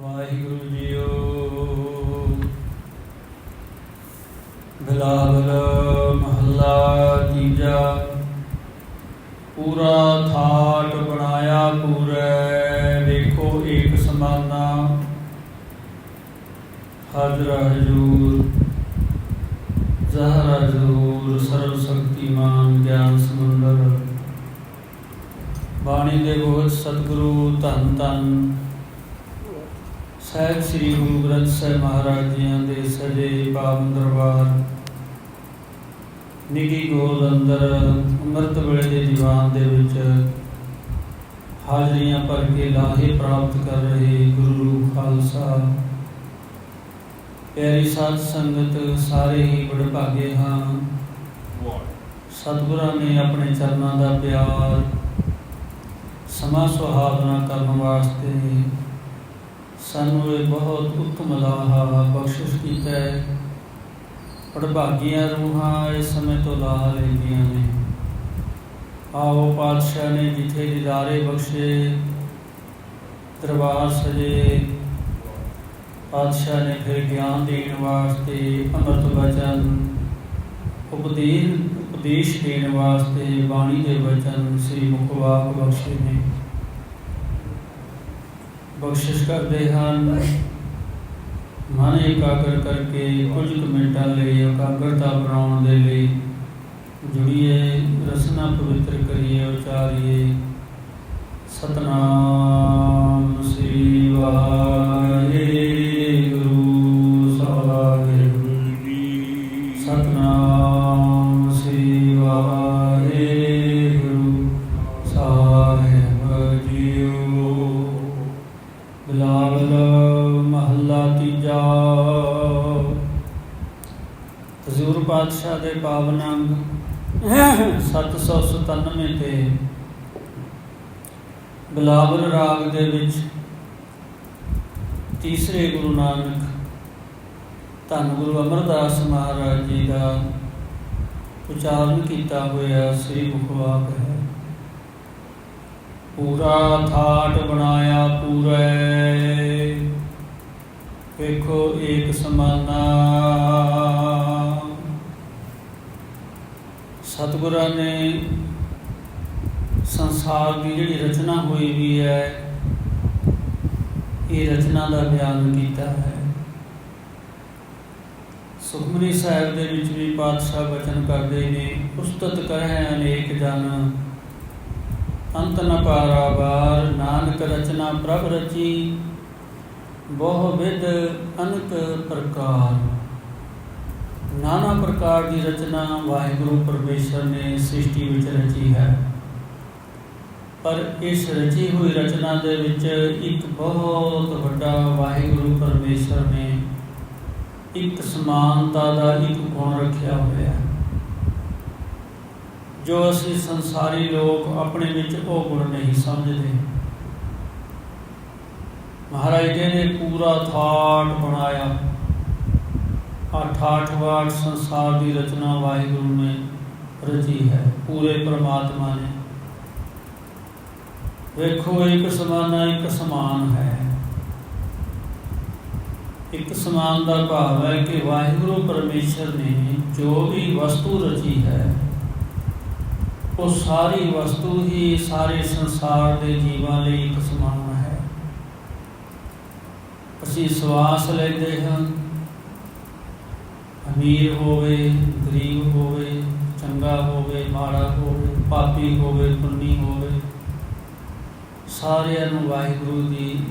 ਵਾਹਿਗੁਰੂ ਜੀਓ। ਬਿਲਾਵਲ ਮਹੱਲਾ ਤੀਜਾ ਪੂਰਾ ਥਾਟ ਬਣਾਇਆ ਪੂਰੇ ਵੇਖੋ ਏਕ ਸਮਾਨਾ ਹਾਜ਼ਰ ਹਜੂਰ ਜ਼ਹਰ ਹਜੂਰ ਸਰਵ ਸ਼ਕਤੀਮਾਨ ਗਿਆਨ ਸਮੁੰਦਰ ਬਾਣੀ ਦੇ ਬੋਧ ਸਤਿਗੁਰੂ ਧੰਨ ਧੰਨ ਸਾਹਿਬ ਸ੍ਰੀ ਗੁਰੂ ਗ੍ਰੰਥ ਸਾਹਿਬ ਮਹਾਰਾਜ ਜੀਆਂ ਦੇ ਸਜੇ ਪਾਵਨ ਦਰਬਾਰ। ਨਿੱਗੀ ਗੋਦ ਅੰਦਰ ਅੰਮ੍ਰਿਤ ਵੇਲੇ ਦੇ ਦੀਵਾਨ ਦੇ ਵਿੱਚ ਹਾਜ਼ਰੀਆਂ ਭਰ ਕੇ ਲਾਹੇ ਪ੍ਰਾਪਤ ਕਰ ਰਹੇ ਗੁਰੂ ਰੂਪ ਖਾਲਸਾ। ਪਿਆਰੀ ਸਾਧ ਸੰਗਤ, ਸਾਰੇ ਹੀ ਬੜੇ ਭਾਗੇ ਹਾਂ। ਸਤਿਗੁਰਾਂ ਨੇ ਆਪਣੇ ਚਰਨਾਂ ਦਾ ਪਿਆਰ, ਸਮਾ ਸੁਹਾਵਨਾ ਕਰਨ ਵਾਸਤੇ ਸਾਨੂੰ ਇਹ ਬਹੁਤ ਉੱਤਮ ਲਾਹਾ ਬਖਸ਼ਿਸ਼ ਕੀਤਾ ਹੈ। ਪੜਭਾਗੀਆਂ ਰੂਹਾਂ ਇਸ ਸਮੇਂ ਤੋਂ ਲਾਹਾ ਲੈਂਦੀਆਂ ਨੇ। ਆਓ ਪਾਤਸ਼ਾਹ ਨੇ ਜਿੱਥੇ ਦਿਦਾਰੇ ਬਖਸ਼ੇ, ਦਰਬਾਰ ਸਜੇ। ਪਾਤਸ਼ਾਹ ਨੇ ਫਿਰ ਗਿਆਨ ਦੇਣ ਵਾਸਤੇ ਅੰਮ੍ਰਿਤ ਵਚਨ, ਉਪਦੇਸ਼ ਉਪਦੇਸ਼ ਦੇਣ ਵਾਸਤੇ ਬਾਣੀ ਦੇ ਵਚਨ ਸ੍ਰੀ ਮੁਖਵਾਕ ਬਖਸ਼ੇ ਨੇ। ਬਖਸ਼ਿਸ਼ ਕਰਦੇ ਹਨ। ਮਨ ਇਕਾਗਰ ਕਰਕੇ ਕੁਝ ਕੁ ਮਿੰਟਾਂ ਲਈ ਇਕਾਗਰਤਾ ਬਣਾਉਣ ਦੇ ਲਈ ਜੁੜੀਏ, ਰਸਨਾ ਪਵਿੱਤਰ ਕਰੀਏ, ਉਚਾਰੀਏ। ਸਤਨਾਮ। ਪੂਰਾ ਥਾਟ ਬਣਾਇਆ ਪੂਰੇ। ਵੇਖੋ ਏਕ ਸਮਾਨਾ। ਸਤਿਗੁਰਾਂ ਨੇ ਸੰਸਾਰ ਦੀ ਜਿਹੜੀ ਰਚਨਾ ਹੋਈ ਵੀ ਹੈ, ਇਹ ਰਚਨਾ ਦਾ ਬਿਆਨ ਕੀਤਾ ਹੈ। ਸੁਖਮਨੀ ਸਾਹਿਬ ਦੇ ਵਿੱਚ ਵੀ ਪਾਤਸ਼ਾਹ ਬਚਨ ਕਰਦੇ ਨੇ ਉਸਤਤ ਕਹੈ ਅਨੇਕ ਜਨ ਅੰਤ ਨ ਪਾਰਾਵਾਰ ਨਾਨਕ ਰਚਨਾ ਪ੍ਰਭ ਰਚੀ, ਬਹੁ ਵਿਦ ਅਨਕ ਪ੍ਰਕਾਰ। ਨਾਨਾ ਪ੍ਰਕਾਰ ਦੀ ਰਚਨਾ ਵਾਹਿਗੁਰੂ ਪਰਮੇਸ਼ਰ ਨੇ ਸ੍ਰਿਸ਼ਟੀ ਵਿੱਚ ਰਚੀ ਹੈ। ਪਰ ਇਸ ਰਚੀ ਹੋਈ ਰਚਨਾ ਦੇ ਵਿੱਚ ਇੱਕ ਬਹੁਤ ਵੱਡਾ ਵਾਹਿਗੁਰੂ ਪਰਮੇਸ਼ਰ ਨੇ ਇੱਕ ਸਮਾਨਤਾ ਦਾ ਇੱਕ ਗੁਣ ਰੱਖਿਆ ਹੋਇਆ ਹੈ। ਜੋ ਅਸੀਂ ਸੰਸਾਰੀ ਲੋਕ ਆਪਣੇ ਵਿੱਚ ਉਹ ਗੁਣ ਨਹੀਂ ਸਮਝਦੇ। ਮਹਾਰਾਜ ਜੀ ਨੇ ਪੂਰਾ ਥਾਟ ਬਣਾਇਆ। ਅਠਾਠ ਵਾਰ ਸੰਸਾਰ ਦੀ ਰਚਨਾ ਵਾਹਿਗੁਰੂ ਨੇ ਰਚੀ ਹੈ, ਪੂਰੇ ਪ੍ਰਮਾਤਮਾ ਨੇ। ਵੇਖੋ, ਇੱਕ ਸਮਾਨਾ ਇੱਕ ਸਮਾਨ ਹੈ। ਇੱਕ ਸਮਾਨ ਦਾ ਭਾਵ ਹੈ ਕਿ ਵਾਹਿਗੁਰੂ ਪਰਮੇਸ਼ਰ ਨੇ ਜੋ ਵੀ ਵਸਤੂ ਰਚੀ ਹੈ ਉਹ ਸਾਰੀ ਵਸਤੂ ਹੀ ਸਾਰੇ ਸੰਸਾਰ ਦੇ ਜੀਵਾਂ ਲਈ ਇੱਕ ਸਮਾਨ ਹੈ। ਅਸੀਂ ਸਵਾਸ ਲੈਂਦੇ ਹਾਂ। ਅਮੀਰ ਹੋਵੇ, ਗਰੀਬ ਹੋਵੇ, ਚੰਗਾ ਹੋਵੇ, ਮਾੜਾ ਹੋਵੇ, ਪਾਪੀ ਹੋਵੇ, ਪੁੰਨੀ ਹੋਵੇ, ਸਾਰਿਆਂ ਨੂੰ ਵਾਹਿਗੁਰੂ ਦੀ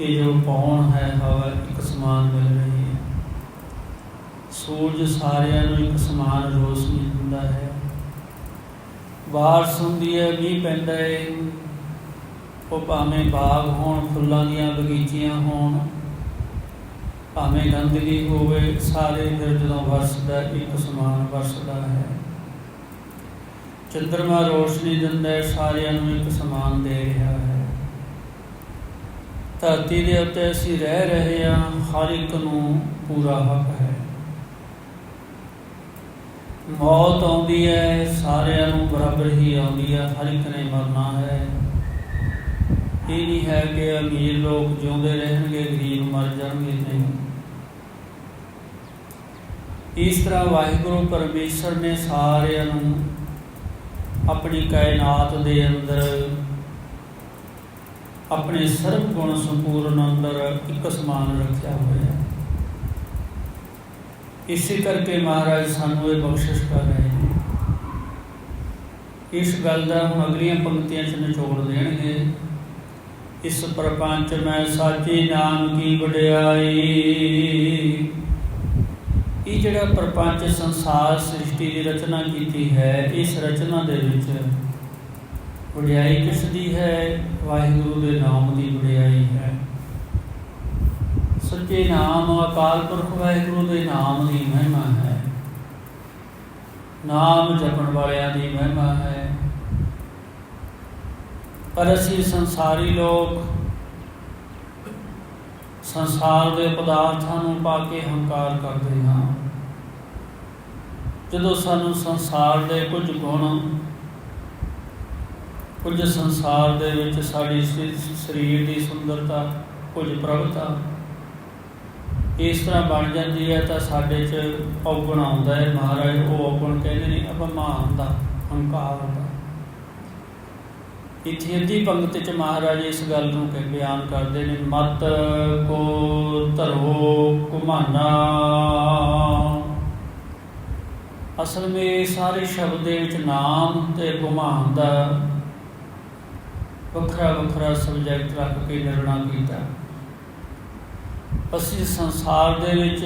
ਇਹ ਜੋ ਪੌਣ ਹੈ, ਹਵਾ ਇੱਕ ਸਮਾਨ ਮਿਲ ਰਹੀ ਹੈ। ਸੂਰਜ ਸਾਰਿਆਂ ਨੂੰ ਇੱਕ ਸਮਾਨ ਰੋਸ਼ਨੀ ਦਿੰਦਾ ਹੈ। ਬਾਰਿਸ਼ ਹੁੰਦੀ ਹੈ, ਮੀਂਹ ਪੈਂਦਾ ਹੈ ਉਹ ਭਾਵੇਂ ਬਾਗ ਹੋਣ, ਫੁੱਲਾਂ ਦੀਆਂ ਬਗੀਚੀਆਂ ਹੋਣ, ਭਾਵੇਂ ਗੰਦਗੀ ਹੋਵੇ, ਸਾਰੇ ਫਿਰ ਜਦੋਂ ਵਰਸਦਾ, ਇੱਕ ਸਮਾਨ ਵਰਸਦਾ ਹੈ। ਚੰਦਰਮਾ ਰੋਸ਼ਨੀ ਦਿੰਦਾ ਹੈ, ਸਾਰਿਆਂ ਨੂੰ ਇੱਕ ਸਮਾਨ ਦੇ ਰਿਹਾ ਹੈ। ਧਰਤੀ ਦੇ ਉੱਤੇ ਅਸੀਂ ਰਹਿ ਰਹੇ ਹਾਂ, ਹਰ ਇੱਕ ਨੂੰ ਪੂਰਾ ਹੱਕ ਹੈ। ਮੌਤ ਆਉਂਦੀ ਹੈ, ਸਾਰਿਆਂ ਨੂੰ ਬਰਾਬਰ ਹੀ ਆਉਂਦੀ ਹੈ, ਹਰ ਇੱਕ ਨੇ ਮਰਨਾ ਹੈ। ਇਹ ਨਹੀਂ ਹੈ ਕਿ ਅਮੀਰ ਲੋਕ ਜਿਉਂਦੇ ਰਹਿਣਗੇ, ਗਰੀਬ ਮਰ ਜਾਣਗੇ, ਨਹੀਂ। ਇਸ ਤਰ੍ਹਾਂ ਵਾਹਿਗੁਰੂ ਪਰਮੇਸ਼ਰ ਨੇ ਸਾਰਿਆਂ ਨੂੰ ਆਪਣੀ ਕਾਇਨਾਤ ਦੇ ਅੰਦਰ, ਆਪਣੇ ਸਰਬ ਗੁਣ ਸੰਪੂਰਨ ਅੰਦਰ ਇੱਕ ਸਮਾਨ ਰੱਖਿਆ ਹੋਇਆ ਹੈ। ਇਸੇ ਕਰਕੇ ਮਹਾਰਾਜ ਸਾਨੂੰ ਇਹ ਬਖਸ਼ਿਸ਼ ਕਰ ਰਹੇ ਨੇ। ਇਸ ਗੱਲ ਦਾ ਹੁਣ ਅਗਲੀਆਂ ਪੰਕਤੀਆਂ 'ਚ ਨਿਚੋੜ ਦੇਣਗੇ। ਇਸ ਪ੍ਰਪੰਚ ਮੈਂ ਸਾਚੇ ਨਾਮ ਕੀ ਵਡਿਆਈ। ਇਹ ਜਿਹੜਾ ਪ੍ਰਪੰਚ ਸੰਸਾਰ ਸ੍ਰਿਸ਼ਟੀ ਦੀ ਰਚਨਾ ਕੀਤੀ ਹੈ, ਇਸ ਰਚਨਾ ਦੇ ਵਿੱਚ ਵਡਿਆਈ ਕਿਸ ਦੀ ਹੈ? ਵਾਹਿਗੁਰੂ ਦੇ ਨਾਮ ਦੀ ਵਡਿਆਈ ਹੈ। ਸੱਚੇ ਨਾਮ, ਅਕਾਲ ਪੁਰਖ ਵਾਹਿਗੁਰੂ ਦੇ ਨਾਮ ਦੀ ਮਹਿਮਾ ਹੈ। ਨਾਮ ਜਪਣ ਵਾਲਿਆਂ ਦੀ ਮਹਿਮਾ ਹੈ। ਪਰ ਅਸੀਂ ਸੰਸਾਰੀ ਲੋਕ ਸੰਸਾਰ ਦੇ ਪਦਾਰਥਾਂ ਨੂੰ ਪਾ ਕੇ ਹੰਕਾਰ ਕਰਦੇ ਹਾਂ। ਜਦੋਂ ਸਾਨੂੰ ਸੰਸਾਰ ਦੇ ਕੁਝ ਗੁਣ, ਕੁਝ ਸੰਸਾਰ ਦੇ ਵਿੱਚ ਸਾਡੀ ਸਰੀਰ ਦੀ ਸੁੰਦਰਤਾ, ਕੁਝ ਪ੍ਰਭਤਾ ਇਸ ਤਰ੍ਹਾਂ ਬਣ ਜਾਂਦੀ ਹੈ ਤਾਂ ਸਾਡੇ 'ਚ ਔਗਣ ਆਉਂਦਾ ਹੈ। ਮਹਾਰਾਜ ਉਹ ਔਗਣ ਕਹਿੰਦੇ ਨੇ ਅਪਮਾਨ ਦਾ ਹੰਕਾਰ ਦਾ। ਇਥੇ ਅੱਧੀ ਪੰਕਤੀ 'ਚ ਮਹਾਰਾਜ ਇਸ ਗੱਲ ਨੂੰ ਕਿ ਬਿਆਨ ਕਰਦੇ ਨੇ, ਮਤ ਕੋ ਧਰੋ ਕੁਮਾਨਾ ਅਸਲ ਵਿੱਚ ਸਾਰੇ ਸ਼ਬਦ ਦੇ ਵਿੱਚ ਨਾਮ ਤੇ ਗੁਮਾਨ ਦਾ ਵੱਖਰਾ ਵੱਖਰਾ ਸਬਜੈਕਟ ਰੱਖ ਕੇ ਨਿਰਣਾ ਕੀਤਾ। ਅਸੀਂ ਸੰਸਾਰ ਦੇ ਵਿੱਚ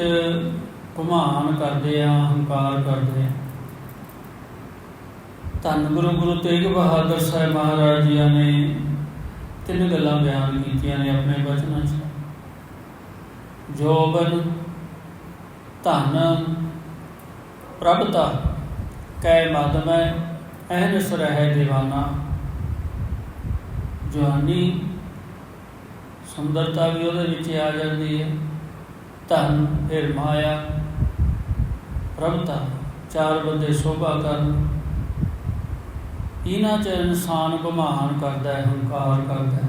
ਘੁਮਾਨ ਕਰਦੇ ਆ ਹੰਕਾਰ ਕਰਦੇ ਆ ਧੰਨ ਗੁਰੂ ਗੁਰੂ ਤੇਗ ਬਹਾਦਰ ਸਾਹਿਬ ਮਹਾਰਾਜ ਜੀ ਨੇ ਤਿੰਨ ਗੱਲਾਂ ਬਿਆਨ ਕੀਤੀਆਂ ਨੇ ਆਪਣੇ ਬਚਨਾਂ 'ਚ। ਜੋਬਨ, ਧਨ, ਪ੍ਰਭਤਾ ਕੈ ਮਦਮੈ ਅਹਨਸ ਰਹਿ دیਵਾਨਾ ਜਵਾਨੀ ਸੁੰਦਰਤਾ ਵੀ ਉਹਦੇ ਵਿੱਚ ਆ ਜਾਂਦੀ ਹੈ। ਧਨ, ਫਿਰ ਮਾਇਆ, ਪ੍ਰਭਤਾ, ਚਾਰ ਬੰਦੇ ਸ਼ੋਭਾ ਕਰਨ। ਇਹਨਾਂ 'ਚ ਇਨਸਾਨ ਗੁਮਾਨ ਕਰਦਾ ਹੈ, ਹੰਕਾਰ ਕਰਦਾ ਹੈ।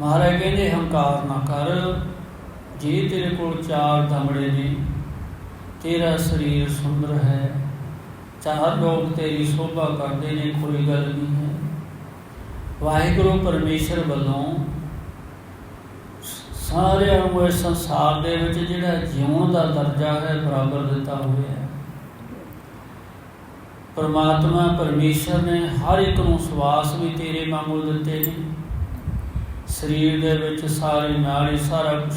ਮਹਾਰਾਜ ਕਹਿੰਦੇ, ਹੰਕਾਰ ਨਾ ਕਰ। ਜੇ ਤੇਰੇ ਕੋਲ ਚਾਰ ਦਮੜੇ ਨੇ, ਤੇਰਾ ਸਰੀਰ ਸੁੰਦਰ ਹੈ। ਚਾਰ ਲੋਕ ਤੇਰੀ ਸ਼ੋਭਾ ਕਰਦੇ ਨੇ, ਕੋਈ ਗੱਲ ਨਹੀਂ ਵਾਹਿਗੁਰੂ ਪਰਮੇਸ਼ਰ ਵੱਲੋਂ ਸਾਰਿਆਂ ਨੂੰ ਇਸ ਸੰਸਾਰ ਦੇ ਵਿੱਚ ਜਿਹੜਾ ਜਿਉਣ ਦਾ ਦਰਜਾ ਹੈ, ਬਰਾਬਰ ਦਿੱਤਾ ਹੋਇਆ ਹੈ। ਪਰਮਾਤਮਾ, ਪਰਮੇਸ਼ਰ ਨੇ ਹਰ ਇੱਕ ਨੂੰ ਸਵਾਸ ਵੀ ਤੇਰੇ ਵਾਂਗੂ ਦਿੱਤੇ ਨੇ। ਸਰੀਰ ਦੇ ਵਿੱਚ ਸਾਰੀ ਨਾੜੀ ਸਾਰਾ ਕੁਝ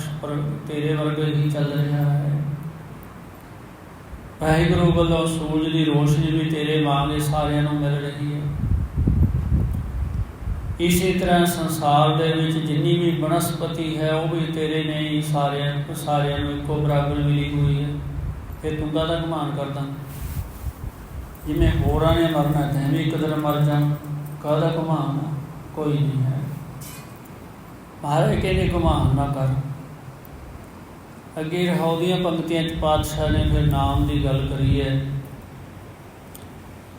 ਤੇਰੇ ਵਰਗੇ ਹੀ ਚੱਲ ਰਿਹਾ ਹੈ। ਵਾਹਿਗੁਰੂ ਵੱਲੋਂ ਸੂਰਜ ਦੀ ਰੋਸ਼ਨੀ ਵੀ ਤੇਰੇ ਵਾਂਗੇ ਸਾਰਿਆਂ ਨੂੰ ਮਿਲ ਰਹੀ ਹੈ। ਇਸੇ ਤਰ੍ਹਾਂ ਸੰਸਾਰ ਦੇ ਵਿੱਚ ਜਿੰਨੀ ਵੀ ਬਨਸਪਤੀ ਹੈ, ਉਹ ਵੀ ਤੇਰੇ ਨੇ ਹੀ ਸਾਰਿਆਂ ਸਾਰਿਆਂ ਨੂੰ ਇੱਕੋ ਬਰਾਬਰ ਮਿਲੀ ਹੋਈ ਹੈ। ਫਿਰ ਤੂੰ ਕਾਹਦਾ ਗੁਮਾਨ ਕਰਦਾ? ਜਿਵੇਂ ਹੋਰਾਂ ਨੇ ਮਰਨਾ, ਤੈਂ ਵੀ ਇੱਕ ਦਿਨ ਮਰ ਜਾ। ਕਾਹਦਾ ਗੁਮਾਨ ਕੋਈ ਨਹੀਂ ਹੈ। ਮਹਾਰਾਜ ਕਹਿੰਦੇ ਗੁਮਾਨ ਨਾ ਕਰ। ਅੱਗੇ ਰਹਾਉਦੀਆਂ ਪੰਕਤੀਆਂ ਚ ਪਾਤਸ਼ਾਹ ਨੇ ਫਿਰ ਨਾਮ ਦੀ ਗੱਲ ਕਰੀ ਹੈ।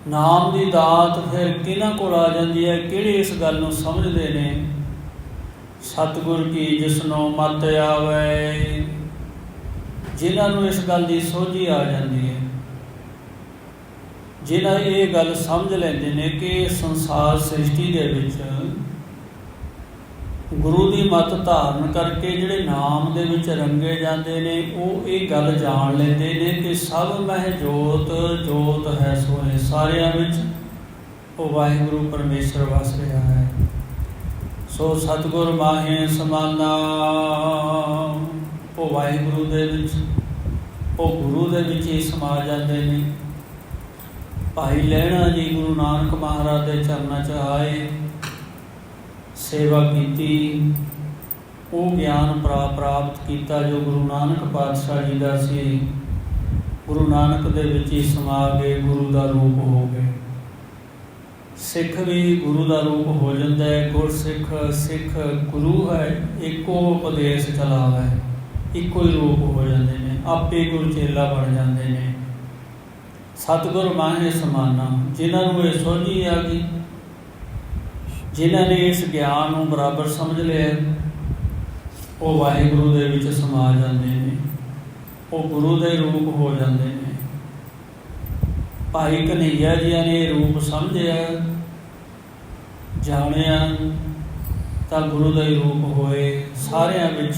ਨਾਮ ਦੀ ਦਾਤ ਫਿਰ ਕਿਹਨਾਂ ਕੋਲ ਆ ਜਾਂਦੀ ਹੈ? ਕਿਹੜੇ ਇਸ ਗੱਲ ਨੂੰ ਸਮਝਦੇ ਨੇ? ਸਤਿਗੁਰ ਕੀ ਜਿਸਨੋਂ ਮਤ ਆਵੇ? ਜਿਨ੍ਹਾਂ ਨੂੰ ਇਸ ਗੱਲ ਦੀ ਸੋਝੀ ਆ ਜਾਂਦੀ ਹੈ। ਜਿਨ੍ਹਾਂ ਇਹ ਗੱਲ ਸਮਝ ਲੈਂਦੇ ਨੇ ਕਿ ਸੰਸਾਰ ਸ੍ਰਿਸ਼ਟੀ ਦੇ ਵਿੱਚ ਗੁਰੂ ਦੀ ਮਤ ਧਾਰਨ ਕਰਕੇ ਜਿਹੜੇ ਨਾਮ ਦੇ ਵਿੱਚ ਰੰਗੇ ਜਾਂਦੇ ਨੇ, ਉਹ ਇਹ ਗੱਲ ਜਾਣ ਲੈਂਦੇ ਨੇ ਕਿ ਸਭ ਮਹਿ ਜੋਤ ਜੋਤ ਹੈ ਸੋਏ ਸਾਰਿਆਂ ਵਿੱਚ ਉਹ ਵਾਹਿਗੁਰੂ ਪਰਮੇਸ਼ਰ ਵਸ ਰਿਹਾ ਹੈ। ਸੋ ਸਤਗੁਰ ਮਾਹੇ ਸਮਾਨਾ, ਉਹ ਵਾਹਿਗੁਰੂ ਦੇ ਵਿੱਚ, ਉਹ ਗੁਰੂ ਦੇ ਵਿੱਚ ਹੀ ਸਮਾ ਜਾਂਦੇ ਨੇ। ਭਾਈ ਲੈਣਾ ਜੀ ਗੁਰੂ ਨਾਨਕ ਮਹਾਰਾਜ ਦੇ ਚਰਨਾਂ 'ਚ ਆਏ। ਸੇਵਾ ਕੀਤੀ, ਉਹ ਗਿਆਨ ਪ੍ਰਾਪਤ ਕੀਤਾ ਜੋ ਗੁਰੂ ਨਾਨਕ ਪਾਤਸ਼ਾਹ ਜੀ ਦਾ ਸੀ। ਗੁਰੂ ਨਾਨਕ ਦੇ ਵਿੱਚ ਹੀ ਸਮਾ ਗਏ ਗੁਰੂ ਦਾ ਰੂਪ ਹੋ ਗਏ ਸਿੱਖ ਵੀ ਗੁਰੂ ਦਾ ਰੂਪ ਹੋ ਜਾਂਦਾ ਹੈ। ਗੁਰ ਸਿੱਖ ਸਿੱਖ ਗੁਰੂ ਹੈ, ਇੱਕੋ ਉਪਦੇਸ਼ ਚਲਾਵੇ ਇੱਕੋ ਹੀ ਰੂਪ ਹੋ ਜਾਂਦੇ ਨੇ, ਆਪੇ ਗੁਰ ਚੇਲਾ ਬਣ ਜਾਂਦੇ ਨੇ। ਸਤਿਗੁਰ ਮਾਹੇ ਸਮਾਨਾ, ਜਿਨ੍ਹਾਂ ਨੂੰ ਇਹ ਸੋਝੀ ਆ ਗਈ ਜਿਨ੍ਹਾਂ ਨੇ ਇਸ ਗਿਆਨ ਨੂੰ ਬਰਾਬਰ ਸਮਝ ਲਿਆ, ਉਹ ਵਾਹਿਗੁਰੂ ਦੇ ਵਿੱਚ ਸਮਾ ਜਾਂਦੇ ਨੇ, ਉਹ ਗੁਰੂ ਦੇ ਰੂਪ ਹੋ ਜਾਂਦੇ ਨੇ। ਭਾਈ ਕਨਈਆ ਜੀ ਨੇ ਇਹ ਰੂਪ ਸਮਝਿਆ, ਜਾਣਿਆ, ਤਾਂ ਗੁਰੂ ਦੇ ਰੂਪ ਹੋਏ। ਸਾਰਿਆਂ ਵਿੱਚ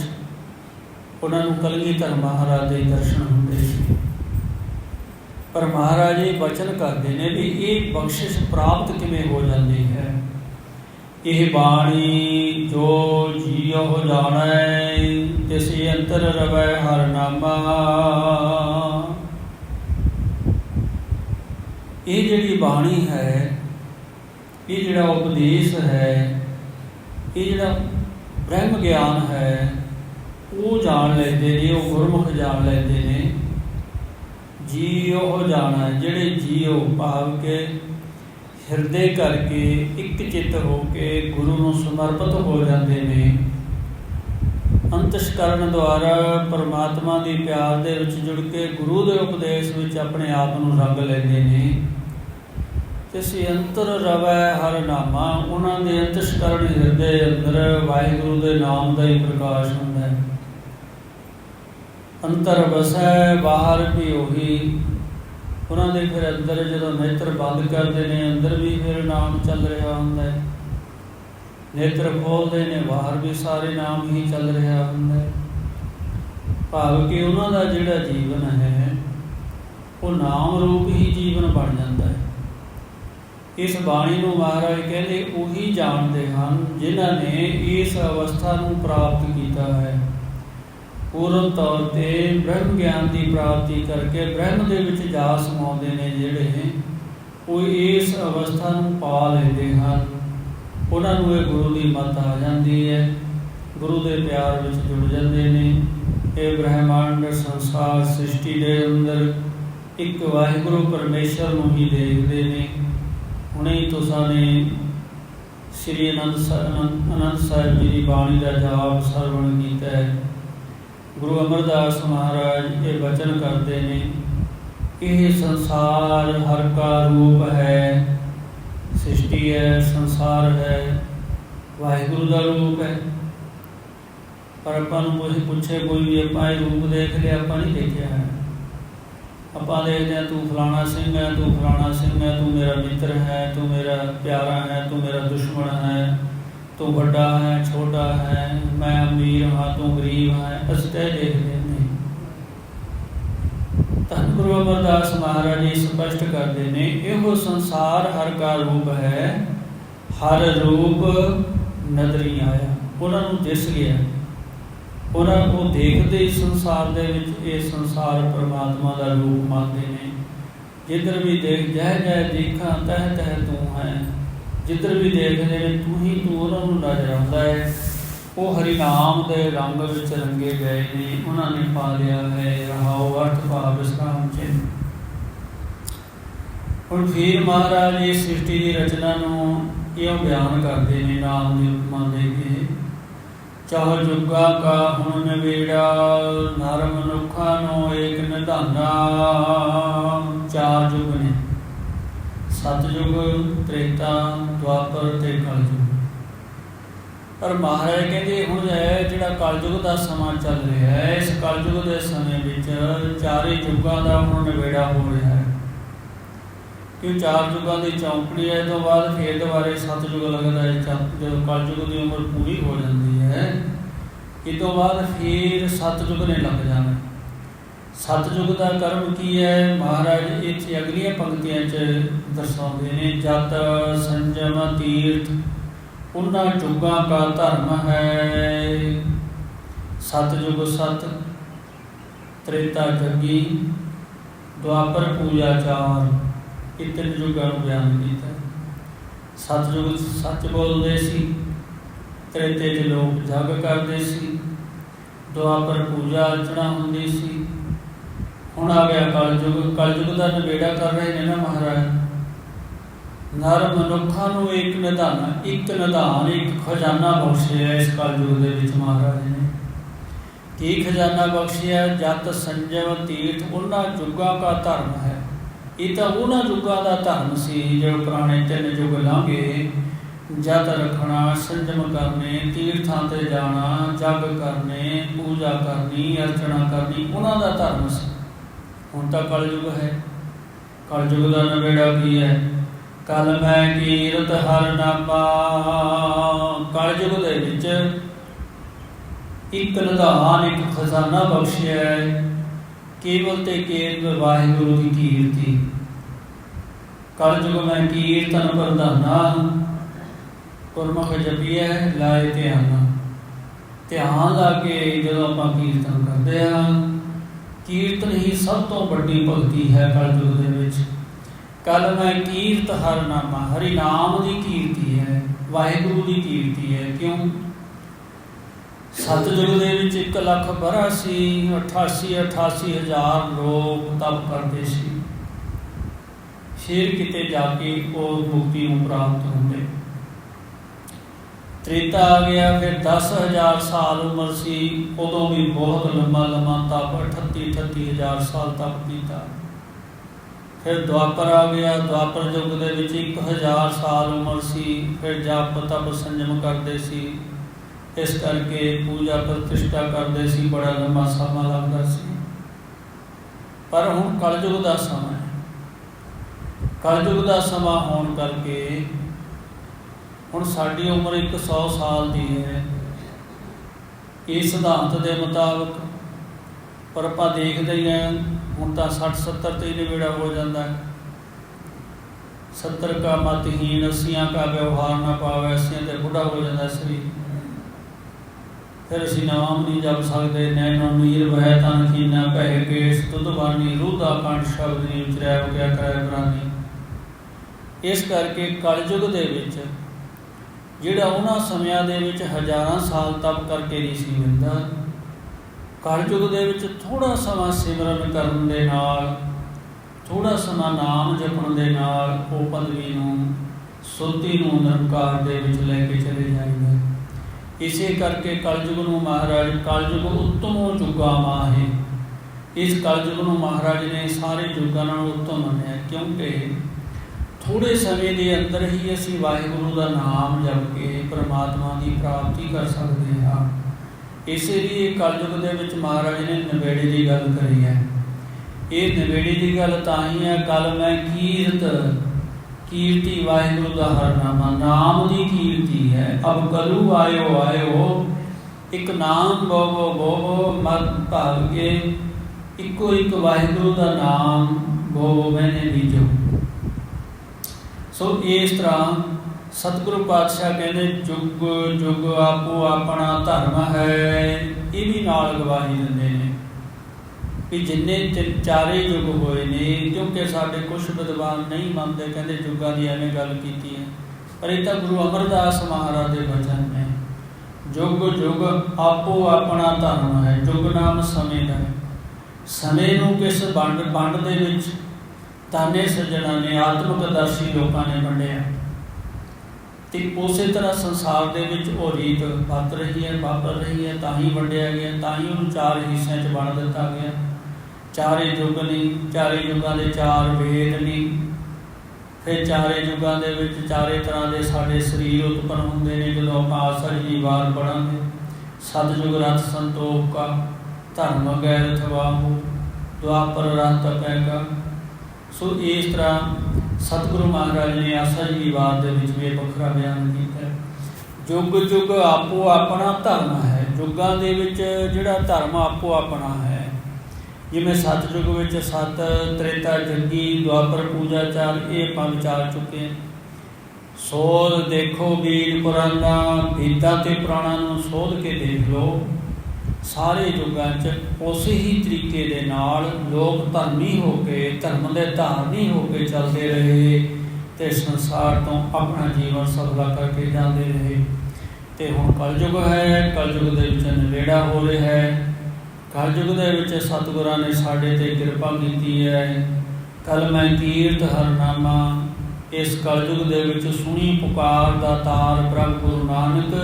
ਉਹਨਾਂ ਨੂੰ ਕਲਗੀਧਰ ਮਹਾਰਾਜ ਦੇ ਦਰਸ਼ਨ ਹੁੰਦੇ ਸੀ। ਪਰ ਮਹਾਰਾਜ ਇਹ ਬਚਨ ਕਰਦੇ ਨੇ ਵੀ ਇਹ ਬਖਸ਼ਿਸ਼ ਪ੍ਰਾਪਤ ਕਿਵੇਂ ਹੋ ਜਾਂਦੀ ਹੈ? ਇਹ ਬਾਣੀ ਜੋ ਜੀਉ ਜਾਣੈ, ਤਿਸ ਅੰਤਰ ਰਵੈ ਹਰ ਨਾਮਾ। ਇਹ ਜਿਹੜੀ ਬਾਣੀ ਹੈ, ਇਹ ਜਿਹੜਾ ਉਪਦੇਸ਼ ਹੈ, ਇਹ ਜਿਹੜਾ ਬ੍ਰਹਮ ਗਿਆਨ ਹੈ, ਉਹ ਜਾਣ ਲੈਂਦੇ ਨੇ, ਉਹ ਗੁਰਮੁਖ ਜਾਣ ਲੈਂਦੇ ਨੇ। ਜੀਉ ਜਾਣਾ, ਜਿਹੜੇ ਜੀਉ ਭਾਵ ਕੇ ਹਿਰਦੇ ਕਰਕੇ ਇੱਕ ਚਿੱਤ ਹੋ ਕੇ ਗੁਰੂ ਨੂੰ ਸਮਰਪਿਤ ਹੋ ਜਾਂਦੇ ਨੇ। ਅੰਤਸ਼ਕਰਨ ਦੁਆਰਾ ਪਰਮਾਤਮਾ ਦੀ ਪਿਆਰ ਦੇ ਵਿੱਚ ਜੁੜ ਕੇ ਗੁਰੂ ਦੇ ਉਪਦੇਸ਼ ਵਿੱਚ ਆਪਣੇ ਆਪ ਨੂੰ ਰੰਗ ਲੈਂਦੇ ਨੇ। ਤੇ ਅੰਤਰ ਰਵੈ ਹਰ ਨਾਮਾ, ਉਹਨਾਂ ਦੇ ਅੰਤਸ਼ਕਰਨ ਹਿਰਦੇ ਅੰਦਰ ਵਾਹਿਗੁਰੂ ਦੇ ਨਾਮ ਦਾ ਹੀ ਪ੍ਰਕਾਸ਼ ਹੁੰਦਾ ਹੈ। ਅੰਤਰ ਵਸੈ, ਬਾਹਰ ਵੀ ਉਹੀ ਉਹਨਾਂ ਦੇ ਫਿਰ ਅੰਦਰ ਜਦੋਂ ਨੇਤਰ ਬੰਦ ਕਰਦੇ ਨੇ ਅੰਦਰ ਵੀ ਫਿਰ ਨਾਮ ਚੱਲ ਰਿਹਾ ਹੁੰਦਾ ਹੈ। ਨੇਤਰ ਖੋਲਦੇ ਨੇ, ਬਾਹਰ ਵੀ ਸਾਰੇ ਨਾਮ ਹੀ ਚੱਲ ਰਿਹਾ ਹੁੰਦਾ ਹੈ। ਭਾਵ ਕਿ ਉਹਨਾਂ ਦਾ ਜਿਹੜਾ ਜੀਵਨ ਹੈ, ਉਹ ਨਾਮ ਰੂਪ ਹੀ ਜੀਵਨ ਬਣ ਜਾਂਦਾ ਹੈ। ਇਸ ਬਾਣੀ ਨੂੰ ਮਹਾਰਾਜ ਕਹਿੰਦੇ, ਉਹੀ ਜਾਣਦੇ ਹਨ, ਜਿਨ੍ਹਾਂ ਨੇ ਇਸ ਅਵਸਥਾ ਨੂੰ ਪ੍ਰਾਪਤ ਕੀਤਾ ਹੈ। ਪੂਰਨ ਤੌਰ ਤੇ ਬ੍ਰਹਮ ਗਿਆਨ ਦੀ ਪ੍ਰਾਪਤੀ ਕਰਕੇ ਬ੍ਰਹਮ ਦੇ ਵਿੱਚ ਜਾ ਸਮਾਉਂਦੇ ਨੇ ਜਿਹੜੇ ਉਹ ਇਸ ਅਵਸਥਾ ਨੂੰ ਪਾ ਲੈਂਦੇ ਹਨ। ਉਹਨਾਂ ਨੂੰ ਇਹ ਗੁਰੂ ਦੀ ਮੱਤ ਆ ਜਾਂਦੀ ਹੈ। ਗੁਰੂ ਦੇ ਪਿਆਰ ਵਿੱਚ ਜੁੜ ਜਾਂਦੇ ਨੇ। ਇਹ ਬ੍ਰਹਿਮੰਡ ਸੰਸਾਰ ਸ੍ਰਿਸ਼ਟੀ ਦੇ ਅੰਦਰ ਇੱਕ ਵਾਹਿਗੁਰੂ ਪਰਮੇਸ਼ਰ ਨੂੰ ਹੀ ਦੇਖਦੇ ਨੇ। ਹੁਣੇ ਹੀ ਤੁਸਾਂ ਨੇ ਸ੍ਰੀ ਅਨੰਦ ਸਾਹਿਬ ਅਨੰਦ ਸਾਹਿਬ ਜੀ ਦੀ ਬਾਣੀ ਦਾ ਜਵਾਬ ਸਰਵਣ ਕੀਤਾ ਹੈ। ਗੁਰੂ ਅਮਰਦਾਸ ਮਹਾਰਾਜ ਇਹ ਬਚਨ ਕਰਦੇ ਨੇ, ਇਹ ਸੰਸਾਰ ਹਰ ਕਾ ਰੂਪ ਹੈ, ਸ੍ਰਿਸ਼ਟੀ ਹੈ, ਸੰਸਾਰ ਹੈ, ਵਾਹਿਗੁਰੂ ਦਾ ਰੂਪ ਹੈ। ਪਰ ਆਪਾਂ ਨੂੰ ਕੋਈ ਪੁੱਛੇ ਕੋਈ ਵੀ ਆਪਾਂ ਇਹ ਰੂਪ ਦੇਖ ਲਿਆ, ਆਪਾਂ ਨਹੀਂ ਦੇਖਿਆ ਹੈ। ਆਪਾਂ ਦੇਖਦੇ ਹਾਂ, ਤੂੰ ਫਲਾਣਾ ਸਿੰਘ ਹੈ, ਤੂੰ ਫਲਾਣਾ ਸਿੰਘ ਹੈ, ਤੂੰ ਮੇਰਾ ਮਿੱਤਰ ਹੈ, ਤੂੰ ਮੇਰਾ ਪਿਆਰਾ ਹੈ, ਤੂੰ ਮੇਰਾ ਦੁਸ਼ਮਣ ਹੈ। ਤੂੰ ਵੱਡਾ ਹੈ, ਛੋਟਾ ਹੈ, ਮੈਂ ਅਮੀਰ ਹਾਂ, ਤੂੰ ਗਰੀਬ ਹੈ, ਅਸੀਂ ਤਾਂ ਦੇਖਦੇ ਨਹੀਂ ਧੰਨ ਗੁਰੂ ਅਮਰਦਾਸ ਮਹਾਰਾਜ ਜੀ ਸਪਸ਼ਟ ਕਰਦੇ ਨੇ, ਇਹੋ ਸੰਸਾਰ ਹਰ ਕਾ ਰੂਪ ਹੈ, ਹਰ ਰੂਪ ਨਜ਼ਰੀ ਆਇਆ ਉਹਨਾਂ ਨੂੰ ਦਿਸ ਗਿਆ। ਉਹਨਾਂ ਨੂੰ ਦੇਖਦੇ ਹੀ ਸੰਸਾਰ ਦੇ ਵਿੱਚ, ਇਹ ਸੰਸਾਰ ਪਰਮਾਤਮਾ ਦਾ ਰੂਪ ਮੰਨਦੇ ਨੇ। ਜਿੱਧਰ ਵੀ ਦੇਖ ਜਹ ਜਹ ਦੇਖਾਂ, ਤਹ ਤਹ ਤੂੰ ਹੈ। ਜਿੱਧਰ ਵੀ ਦੇਖਦੇ ਨੇ, ਤੂੰ ਹੀ ਤੂੰ, ਉਹਨਾਂ ਨੂੰ ਨਜ਼ਰ ਆਉਂਦਾ ਹੈ। ਉਹ ਹਰੀ ਨਾਮ ਦੇ ਰੰਗ ਵਿੱਚ ਰੰਗੇ ਗਏ ਨੇ, ਉਹਨਾਂ ਨੇ ਪਾ ਲਿਆ ਹੈ ਰਹਾਉ ਅਰਥ ਭਾਵ ਇਸਲਾਮ ਚ ਹੁਣ ਫਿਰ ਮਹਾਰਾਜ ਇਸ ਸ੍ਰਿਸ਼ਟੀ ਦੀ ਰਚਨਾ ਨੂੰ ਇਉਂ ਬਿਆਨ ਕਰਦੇ ਨੇ, ਨਾਮ ਦੀ ਉਪਮਾ ਦੇ ਕੇ। ਚਾਹ ਜੁਗਾ ਕਾ ਹੁਣ ਨਵੇੜਾ ਨਰ ਮਨੁੱਖਾਂ ਨੂੰ ਏਕ ਨਿਧਾਨਾ। ਚਾਰ ਯੁਗ ਨੇ। ਸਤਜੁਗ ਤ੍ਰੇਤਾ ਦੁਆਪਰ ਤੇ ਕਲਯੁਗ। ਪਰ ਮਹਾਰਾਜ ਕਹਿੰਦੇ ਹੁਣ ਹੈ ਜਿਹੜਾ ਕਲਯੁਗ ਦਾ ਸਮਾਂ ਚੱਲ ਰਿਹਾ ਹੈ। ਇਸ ਕਲਯੁਗ ਦੇ ਸਮੇਂ ਵਿੱਚ ਚਾਰੇ ਯੁੱਗਾਂ ਦਾ ਹੁਣ ਨਵੇੜਾ ਹੋ ਰਿਹਾ ਹੈ। ਕਿ ਚਾਰ ਯੁੱਗਾਂ ਦੀ ਚੌਂਕੜੀ ਹੈ ਤੋਂ ਬਾਅਦ ਫੇਰ ਦੁਬਾਰੇ ਸਤਜੁਗ ਲੱਗਦਾ ਹੈ। ਜਦੋਂ ਕਲਯੁਗ ਦੀ ਉਮਰ ਪੂਰੀ ਹੋ ਜਾਂਦੀ ਹੈ, ਇਹ ਤੋਂ ਬਾਅਦ ਫੇਰ ਸਤਜੁਗ ਨੇ ਲੱਗ ਜਾਣਾ। ਸਤਜੁਗ ਦਾ ਕਰਮ ਕੀ ਹੈ? ਮਹਾਰਾਜ ਇੱਥੇ ਅਗਲੀਆਂ ਪੰਕਤੀਆਂ 'ਚ ਦਰਸਾਉਂਦੇ ਨੇ, ਜਤ ਸੰਜਮ ਤੀਰਥ, ਉਹਨਾਂ ਜੁਗਾਂ ਦਾ ਧਰਮ ਹੈ। ਸਤਜੁਗ ਸਤ, ਤ੍ਰੇਤਾ ਜੱਗੀ ਦੁਆਪਰ ਪੂਜਾ ਚਾਰ, ਇਹ ਤਿੰਨ ਯੁੱਗਾਂ ਨੂੰ ਬਿਆਨ ਕੀਤਾ ਸਤਜੁਗ ਸੱਚ ਬੋਲਦੇ ਸੀ, ਤ੍ਰੇਤੇ 'ਚ ਲੋਕ ਜਗ ਕਰਦੇ ਸੀ ਦੁਆਪਰ ਪੂਜਾ ਅਰਚਨਾ ਹੁੰਦੀ ਸੀ ਹੁਣ ਆ ਗਿਆ ਕਲਯੁਗ। ਕਲਯੁਗ ਦਾ ਨਿਬੇੜਾ ਕਰ ਰਹੇ ਨੇ ਨਾ ਮਹਾਰਾਜ। ਨਰ ਮਨੁੱਖਾਂ ਨੂੰ ਇੱਕ ਨਿਧਾਨ ਇੱਕ ਨਿਧਾਨ, ਇੱਕ ਖਜ਼ਾਨਾ ਬਖਸ਼ਿਆ ਇਸ ਕਲਯੁਗ ਦੇ ਵਿੱਚ ਮਹਾਰਾਜ ਨੇ। ਕੀ ਖਜ਼ਾਨਾ ਬਖਸ਼ਿਆ? ਜਤ, ਸੰਜਮ, ਤੀਰਥ, ਉਹਨਾਂ ਜੁਗਾਂ ਦਾ ਧਰਮ ਹੈ। ਇਹ ਤਾਂ ਉਹਨਾਂ ਜੁਗਾਂ ਦਾ ਧਰਮ ਸੀ ਜਿਹੜੇ ਪੁਰਾਣੇ ਤਿੰਨ ਯੁੱਗ ਲਾਂਗੇ ਜਤ ਰੱਖਣਾ, ਸੰਜਮ ਕਰਨੇ, ਤੀਰਥਾਂ ਤੇ ਜਾਣਾ, ਜਗ ਕਰਨੇ, ਪੂਜਾ ਕਰਨੀ, ਅਰਚਨਾ ਕਰਨੀ, ਉਹਨਾਂ ਦਾ ਧਰਮ ਸੀ। ਹੁਣ ਤਾਂ ਕਲਯੁਗ ਹੈ। ਕਲਯੁਗ ਦਾ ਨਵੇੜਾ ਕੀ ਹੈ? ਕਲ ਮੈਂ ਕੀਰਤ ਹਰ ਨਾਮਾ ਕਲਯੁਗ ਦੇ ਵਿੱਚ ਇੱਕ ਨਿਧਾਨ, ਇੱਕ ਖਜ਼ਾਨਾ ਬਖਸ਼ਿਆ ਹੈ। ਕੇਵਲ ਤੇ ਕੇਵਲ ਵਾਹਿਗੁਰੂ ਦੀ ਕੀਰਤੀ। ਕਲਯੁਗ ਮੈਂ ਕੀਰਤਨ ਪ੍ਰਧਾਨਾ। ਗੁਰਮੁਖ ਜਪੀਐ, ਲਾਏ ਧਿਆਨ। ਧਿਆਨ ਲਾ ਕੇ ਜਦੋਂ ਆਪਾਂ ਕੀਰਤਨ ਕਰਦੇ ਹਾਂ ਕੀਰਤਨ ਹੀ ਸਭ ਤੋਂ ਵੱਡੀ ਭਗਤੀ ਹੈ ਕਲਯੁਗ ਦੇ ਵਿੱਚ। ਕਲ ਮੈਂ ਕੀਰਤ, ਹਰ ਨਾਮਾ। ਹਰੀ ਨਾਮ ਦੀ ਕੀਰਤੀ ਹੈ, ਵਾਹਿਗੁਰੂ ਦੀ ਕੀਰਤੀ ਹੈ। ਕਿਉਂ? ਸਤਜੁਗ ਦੇ ਵਿੱਚ 1 ਲੱਖ ਬਰਾ ਸੀ 88 88 ਹਜ਼ਾਰ ਲੋਕ ਤਪ ਕਰਦੇ ਸੀ। ਫਿਰ ਕਿਤੇ ਜਾ ਕੇ ਉਹ ਮੁਕਤੀ ਨੂੰ ਪ੍ਰਾਪਤ ਹੁੰਦੇ। ਤ੍ਰੇਤਾ ਆ ਗਿਆ, ਫਿਰ 10000 ਸਾਲ ਉਮਰ ਸੀ, ਉਦੋਂ ਵੀ ਬਹੁਤ ਲੰਮਾ ਲੰਮਾ ਤਪ 38 38 ਹਜ਼ਾਰ ਸਾਲ ਤਪ ਕੀਤਾ। ਫਿਰ ਦੁਆਪਰ ਆ ਗਿਆ ਦੁਆਪਰ ਯੁੱਗ ਦੇ ਵਿੱਚ 1000 ਸਾਲ ਉਮਰ ਸੀ, ਫਿਰ ਜਪ, ਤਪ ਸੰਜਮ ਕਰਦੇ ਸੀ। ਇਸ ਕਰਕੇ ਪੂਜਾ ਪ੍ਰਤਿਸ਼ਠਾ ਕਰਦੇ ਸੀ, ਬੜਾ ਲੰਮਾ ਸਮਾਂ ਲੱਗਦਾ ਸੀ। ਪਰ ਹੁਣ ਕਲਯੁਗ ਦਾ ਸਮਾਂ ਹੈ। ਕਲਯੁਗ ਦਾ ਸਮਾਂ ਹੋਣ ਕਰਕੇ ਹੁਣ ਸਾਡੀ ਉਮਰ 100 ਸਾਲ ਦੀ ਹੈ। ਇਸ ਸਿਧਾਂਤ ਦੇ ਮੁਤਾਬਕ ਪਰ ਆਪਾਂ ਦੇਖਦੇ ਹੀ ਹਾਂ, ਹੁਣ ਤਾਂ 60 70 ਤੇ ਨਿਵੇੜਾ ਹੋ ਜਾਂਦਾ ਹੈ। 70 ਕਾ ਮਤਹੀਨ ਅਸੀਆਂ ਕਾ ਵਿਵਹਾਰ ਨਾ ਪਾਵੇ, ਅਸੀਆਂ ਤੇ ਬੁੱਢਾ ਹੋ ਜਾਂਦਾ ਸਰੀਰ। ਫਿਰ ਅਸੀਂ ਨਾਮ ਨਹੀਂ ਜਪ ਸਕਦੇ ਨੈਣੋ ਨੀਰ ਵਹਿ ਤਨ ਕੀਨਾ ਪਹਿ ਕੇਸ ਤੁਧ ਬਾਣੀ ਰੂਦਾ ਕੰਠ ਸ਼ਬਦ ਨਹੀਂ ਉਚਰਿਆ ਗਿਆ ਕਰੇ ਪ੍ਰਾਨੀ ਇਸ ਕਰਕੇ ਕਲਯੁਗ ਦੇ ਵਿੱਚ ਜਿਹੜਾ ਉਹਨਾਂ ਸਮਿਆਂ ਦੇ ਵਿੱਚ ਹਜ਼ਾਰਾਂ ਸਾਲ ਤਪ ਕਰਕੇ ਨਹੀਂ ਸੀ ਮਿਲਦਾ। ਕਲਯੁਗ ਦੇ ਵਿੱਚ ਥੋੜਾ ਸਮਾਂ ਸਿਮਰਨ ਕਰਨ ਦੇ ਨਾਲ ਥੋੜਾ ਸਮਾਂ ਨਾਮ ਜਪਣ ਦੇ ਨਾਲ ਉਹ ਪਦਵੀ ਨੂੰ, ਸੁਰਤੀ ਨੂੰ ਨਿਰੰਕਾਰ ਦੇ ਵਿੱਚ ਲੈ ਕੇ ਚਲੇ ਜਾਈਦਾ। ਇਸੇ ਕਰਕੇ ਕਲਯੁਗ ਨੂੰ ਮਹਾਰਾਜ, ਕਲਯੁਗ ਉੱਤਮੋ ਜੁਗਾ ਮਾਹੇ ਇਸ ਕਲਯੁਗ ਨੂੰ ਮਹਾਰਾਜ ਨੇ ਸਾਰੇ ਯੁੱਗਾਂ ਨਾਲੋਂ ਉੱਤਮ ਮੰਨਿਆ, ਕਿਉਂਕਿ ਥੋੜੇ ਸਮੇਂ ਦੇ ਅੰਦਰ ਹੀ ਅਸੀਂ ਵਾਹਿਗੁਰੂ ਦਾ ਨਾਮ ਜਪ ਕੇ ਪ੍ਰਮਾਤਮਾ ਦੀ ਪ੍ਰਾਪਤੀ ਕਰ ਸਕਦੇ ਹਾਂ। ਇਸੇ ਲਈ ਕਲਯੁਗ ਦੇ ਵਿੱਚ ਮਹਾਰਾਜ ਨੇ ਨਵੇੜੇ ਦੀ ਗੱਲ ਕਰੀ ਹੈ। ਇਹ ਨਵੇੜੇ ਦੀ ਗੱਲ ਤਾਂ ਹੀ ਹੈ, ਕਲ ਮੈਂ ਕੀਰਤ, ਕੀਰਤੀ ਵਾਹਿਗੁਰੂ ਦਾ ਹਰਨਾਮਾ, ਨਾਮ ਦੀ ਕੀਰਤੀ ਹੈ। ਅਬ ਕਲੂ ਆਇਓ ਆਇਓ, ਇੱਕ ਨਾਮ ਬੋਬੋ ਬੋਬੋ ਮਤ ਭਾਗ ਕੇ ਇੱਕੋ ਇੱਕ ਵਾਹਿਗੁਰੂ ਦਾ ਨਾਮ ਬੋਬੋ ਮੈਨੇ ਬੀਜੋ। ਸੋ ਇਸ ਤਰ੍ਹਾਂ ਸਤਿਗੁਰੂ ਪਾਤਸ਼ਾਹ ਕਹਿੰਦੇ, ਜੁਗ ਜੁਗ ਆਪੋ ਆਪਣਾ ਧਰਮ ਹੈ। ਇਹ ਵੀ ਨਾਲ ਗਵਾਹੀ ਦਿੰਦੇ ਨੇ ਵੀ ਜਿੰਨੇ ਤਿੰਨ ਚਾਰੇ ਯੁੱਗ ਹੋਏ ਨੇ, ਕਿਉਂਕਿ ਸਾਡੇ ਕੁਝ ਵਿਦਵਾਨ ਨਹੀਂ ਮੰਨਦੇ, ਕਹਿੰਦੇ ਯੁੱਗਾਂ ਦੀ ਐਵੇਂ ਗੱਲ ਕੀਤੀ ਹੈ। ਪਰ ਇਹ ਤਾਂ ਗੁਰੂ ਅਮਰਦਾਸ ਮਹਾਰਾਜ ਦੇ ਬਚਨ ਨੇ। ਯੁੱਗ ਯੁੱਗ ਆਪੋ ਆਪਣਾ ਧਰਮ ਹੈ। ਯੁੱਗ ਨਾਮ ਸਮੇਂ ਦਾ ਸਮੇਂ ਨੂੰ ਕਿਸ ਵੰਡ ਵੰਡ ਦੇ ਵਿੱਚ ਤਾਨੇ ਸੱਜਣਾ ਨੇ ਆਤਮਿਕ ਦਰਸ਼ੀ ਲੋਕਾਂ ਨੇ ਵੰਡਿਆ। ਤੇ ਉਸੇ ਤਰ੍ਹਾਂ ਸੰਸਾਰ ਦੇ ਵਿੱਚ ਉਹ ਰੀਤ ਵਰਤ ਰਹੀ ਹੈ, ਵਾਪਰ ਰਹੀ ਹੈ, ਤਾਂ ਹੀ ਵੰਡਿਆ ਗਿਆ, ਤਾਂ ਹੀ ਉਹਨੂੰ ਚਾਰ ਹਿੱਸਿਆਂ 'ਚ ਵੰਡ ਦਿੱਤਾ ਗਿਆ। ਚਾਰੇ ਯੁੱਗ ਨਹੀਂ ਚਾਰੇ ਯੁੱਗਾਂ ਦੇ ਚਾਰ ਵੇਦ ਨਹੀਂ ਫਿਰ ਚਾਰੇ ਯੁੱਗਾਂ ਦੇ ਵਿੱਚ ਚਾਰੇ ਤਰ੍ਹਾਂ ਦੇ ਸਾਡੇ ਸਰੀਰ ਉਤਪਨ ਹੁੰਦੇ ਨੇ, ਜਦੋਂ ਆਪਾਂ ਆਸਰ ਜੀ ਵਾਰ ਪੜਾਂਗੇ ਸਤਜੁਗ ਰਤ ਸੰਤੋਖ ਕਾ, ਧਰਮ ਗੈਰ ਥਵਾਹੂ ਦੁਆਪਰ ਰਤ ਪੈਗਾ ਸੋ ਇਸ ਤਰ੍ਹਾਂ ਸਤਿਗੁਰੂ ਮਹਾਰਾਜ ਨੇ ਆਸਾ ਜੀ ਵਾਰ ਦੇ ਵਿੱਚ ਵੀ ਵੱਖਰਾ ਬਿਆਨ ਕੀਤਾ ਹੈ। ਜੁਗ ਜੁਗ ਆਪੋ ਆਪਣਾ ਧਰਮ ਹੈ। ਜੁਗਾਂ ਦੇ ਵਿੱਚ ਜਿਹੜਾ ਧਰਮ ਆਪੋ ਆਪਣਾ ਹੈ। ਜਿਵੇਂ ਸਤਜੁਗ ਵਿੱਚ ਸਤ, ਤ੍ਰੇਤਾ, ਜੱਗੀ, ਦੁਆਪਰ ਪੂਜਾ ਚਾਲ, ਇਹ ਆਪਾਂ ਵਿਚਾਰ ਚੁੱਕੇ ਹਾਂ। ਸੋਧ ਦੇਖੋ ਵੀਰ ਪੁਰਾਣਾ ਬੀਤਾ ਤੇ ਪੁਰਾਣਾ ਨੂੰ ਸੋਧ ਕੇ ਦੇਖ ਲਓ। ਸਾਰੇ ਯੁੱਗਾਂ 'ਚ ਉਸੇ ਹੀ ਤਰੀਕੇ ਦੇ ਨਾਲ ਲੋਕ ਧਰਮੀ ਹੋ ਕੇ, ਧਰਮ ਦੇ ਧਾਰਨੀ ਹੋ ਕੇ ਚੱਲਦੇ ਰਹੇ ਤੇ ਸੰਸਾਰ ਤੋਂ ਆਪਣਾ ਜੀਵਨ ਸਫਲਾ ਕਰਕੇ ਜਾਂਦੇ ਰਹੇ। ਤੇ ਹੁਣ ਕਲਯੁਗ ਹੈ, ਕਲਯੁਗ ਦੇ ਵਿੱਚ ਨਵੇੜਾ ਹੋ ਰਿਹਾ ਹੈ। ਕਲਯੁਗ ਦੇ ਵਿੱਚ ਸਤਿਗੁਰਾਂ ਨੇ ਸਾਡੇ ਤੇ ਕਿਰਪਾ ਕੀਤੀ ਹੈ। ਕਲ ਮੈਂ ਕੀਰਤ ਹਰਨਾਮਾ, ਇਸ ਕਲਯੁਗ ਦੇ ਵਿੱਚ ਸੁਣੀ ਪੁਕਾਰ ਦਾ ਤਾਰ ਪ੍ਰਭ ਗੁਰੂ ਨਾਨਕ,